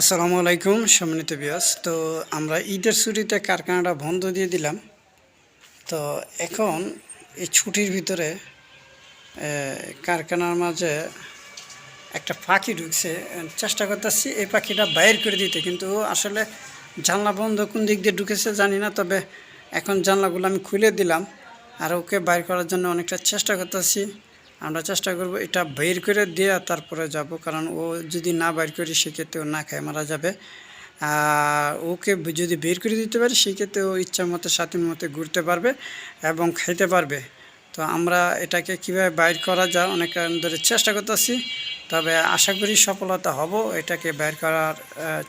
আসসালামু আলাইকুম সম্মানিত বিয়াস তো আমরা ঈদের ছুটিতে কারখানাটা বন্ধ দিয়ে দিলাম। তো এখন এই ছুটির ভিতরে কারখানার মাঝে একটা পাখি ঢুকছে। চেষ্টা করতেছি এই পাখিটা বাইর করে দিতে, কিন্তু আসলে জানলা বন্ধ কোন দিক দিয়ে ঢুকেছে জানি না, তবে এখন জানলাগুলো আমি খুলে দিলাম। আর ওকে বাইর করার জন্য অনেকটা চেষ্টা করতেছি। আমরা চেষ্টা করব এটা বের করে দিয়ে, তারপরে যাব। কারণ ও যদি না বাইর করি, সেক্ষেত্রে ও না খায় মারা যাবে। ওকে যদি বের করে দিতে পারি, সেক্ষেত্রে ও ইচ্ছা মতো, স্বাধীন মতো ঘুরতে পারবে এবং খাইতে পারবে। তো আমরা এটাকে কীভাবে বাইর করা যায়, অনেক ধরে চেষ্টা করতেছি। তবে আশা করি সফলতা হব। এটাকে বাইর করার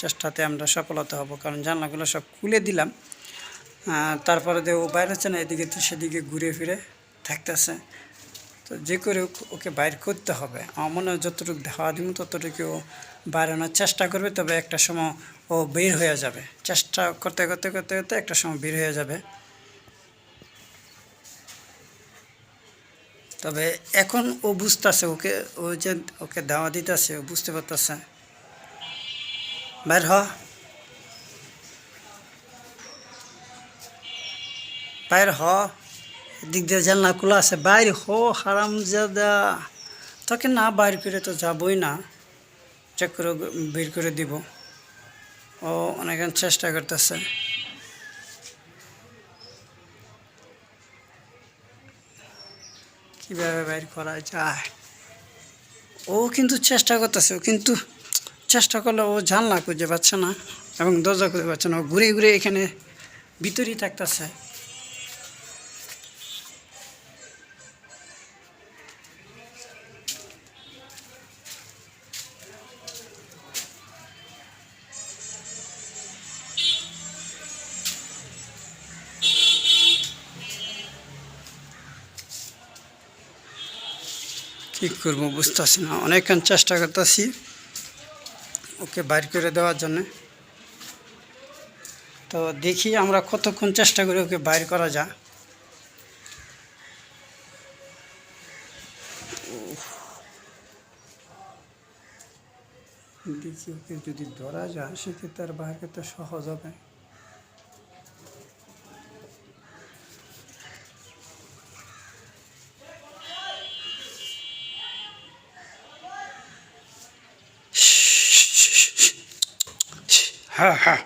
চেষ্টাতে আমরা সফলতা হব। কারণ জানলাগুলো সব খুলে দিলাম। তারপরে ও বাইরে হচ্ছে না, এদিকে তো সেদিকে ঘুরে ফিরে থাকতেছে। তো যে করে ওকে বাইর করতে হবে। আমার মনে হয় যতটুকু ধাওয়া দিব ততটুকু ও বাড়ানোর চেষ্টা করবে, তবে একটা সময় ও বের হয়ে যাবে। চেষ্টা করতে করতে করতে করতে একটা সময় বের হয়ে যাবে। তবে এখন ও বুঝতেছে, ওকে ও যে ওকে দাওয়া দিতেছে, ও বুঝতে পারতেছে। বাইর হ। বাইর হ। দিক দিয়ে জানলা খোলা আছে, বাইর হো, হারাম জাদা। তোকে না বাইর করে তো যাবই না। চেক করে বের করে দিব। ও অনেক চেষ্টা করতেছে। কীভাবে বাইর করা যায়? ও কিন্তু চেষ্টা করতেছে, ও কিন্তু চেষ্টা করলে ও জানলা খুঁজে পাচ্ছে না এবং দরজা খুঁজে পাচ্ছে না। ঘুরে ঘুরে এখানে ভিতরেই থাকতেছে। কী করব বুঝতেছি না। অনেকক্ষণ চেষ্টা করতেছি ওকে বাইর করে দেওয়ার জন্য। তো দেখি আমরা কতক্ষণ চেষ্টা করি ওকে বাইর করা যায়। দেখি ওকে যদি ধরা যায়, সেক্ষেত্রে তার বাইর করতে সহজ হবে। হ্যাঁ হ্যাঁ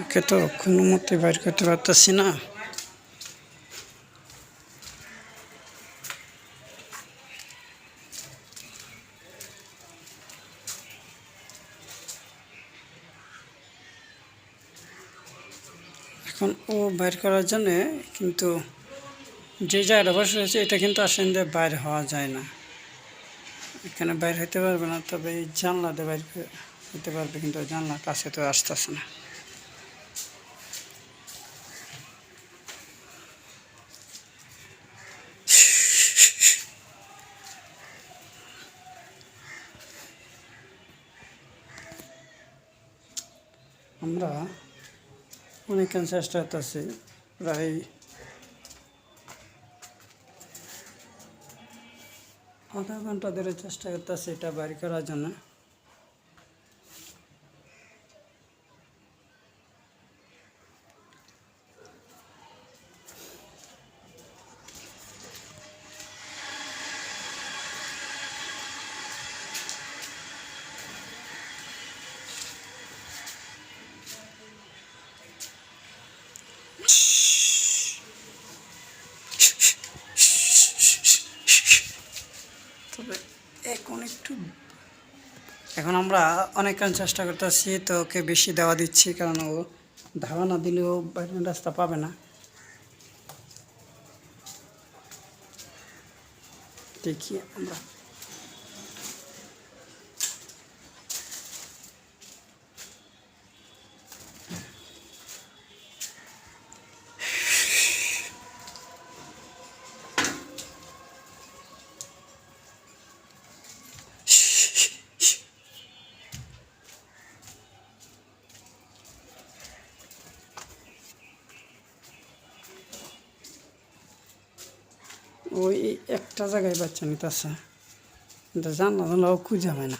ওকে তো কোনো মতে বাইর করতে পারতেছি না। এখন ও বাইর করার জন্যে কিন্তু যে জায়গাটা বসে রয়েছে, এটা কিন্তু আসলে বাইর হওয়া যায় না। এখানে বাইর হইতে পারবে না, তবে এই জানলাতে বাইর হইতে পারবে, কিন্তু জানলা কাছে তো আসতেছে না। আমরা অনেকক্ষণ চেষ্টা করতেছি প্রায় আধা ঘণ্টা ধরে চেষ্টা করতেছি এটা বাইর করার জন্য তবে এখন একটু এখন আমরা অনেকক্ষণ চেষ্টা করতেছি তো ওকে বেশি দেওয়া দিচ্ছি, কারণ ও ধাওয়া না দিলেও বাইরের রাস্তা পাবে না। দেখি আমরা। ওই একটা জায়গায় বাচ্চা নিতেছে। জানলা জানলা ও খুঁজে হয় না।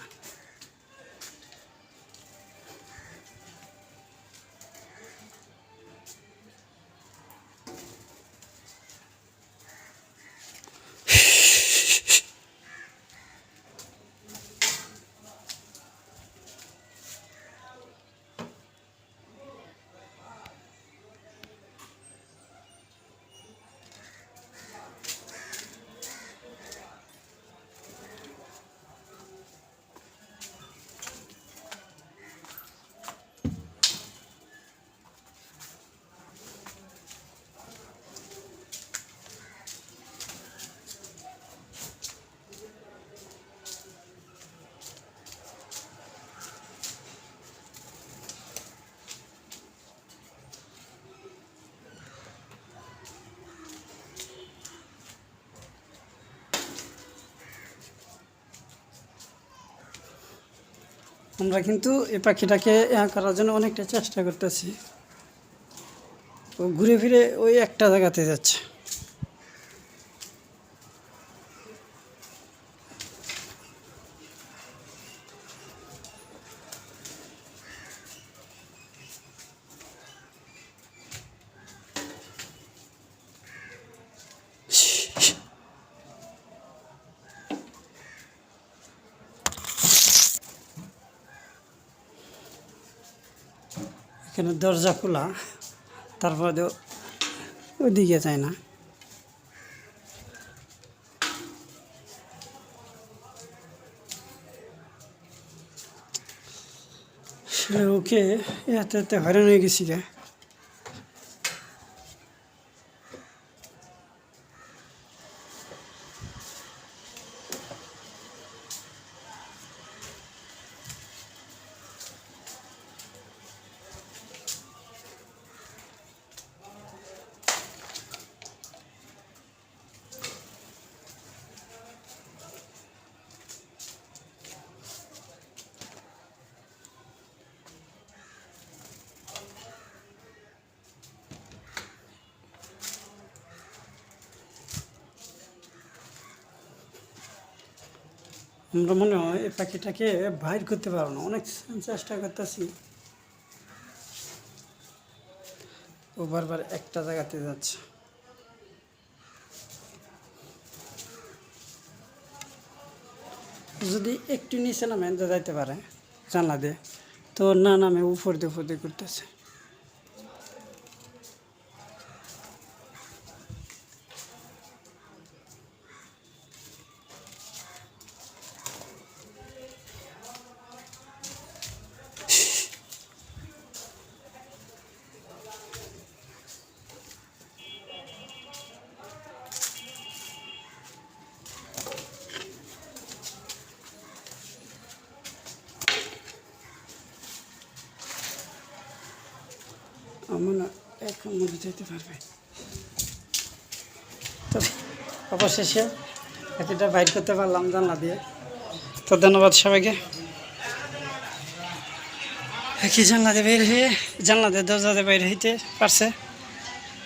আমরা কিন্তু এই পাখিটাকে করার জন্য অনেকটা চেষ্টা করতেছি। ও ঘুরে ফিরে ওই একটা জায়গাতে যাচ্ছে। এখানে দরজা খোলা তারপরে ওদিকে যায় না। ওকে এতে এতে হয়রান হয়ে গেছি রে। আমরা মনে হয় এই পাখিটাকে বাইর করতে পারব না। অনেক চেষ্টা করতেছি। ও বারবার একটা জায়গাতে যাচ্ছে। যদি একটু নিচে নামে যাইতে পারে জানলা দিয়ে। তো না নামে উপর দিয়ে উপর দিয়ে করতেছে অবশেষে এতটা বাইর করতে পারলাম জানলা দিয়ে। তো ধন্যবাদ সবাইকে। কি জানলাতে বের হয়ে, জানলা জানলাতে দরজাতে বাইরে হইতে পারছে।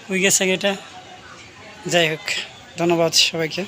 হয়ে গেছে এটা যাই হোক, ধন্যবাদ সবাইকে।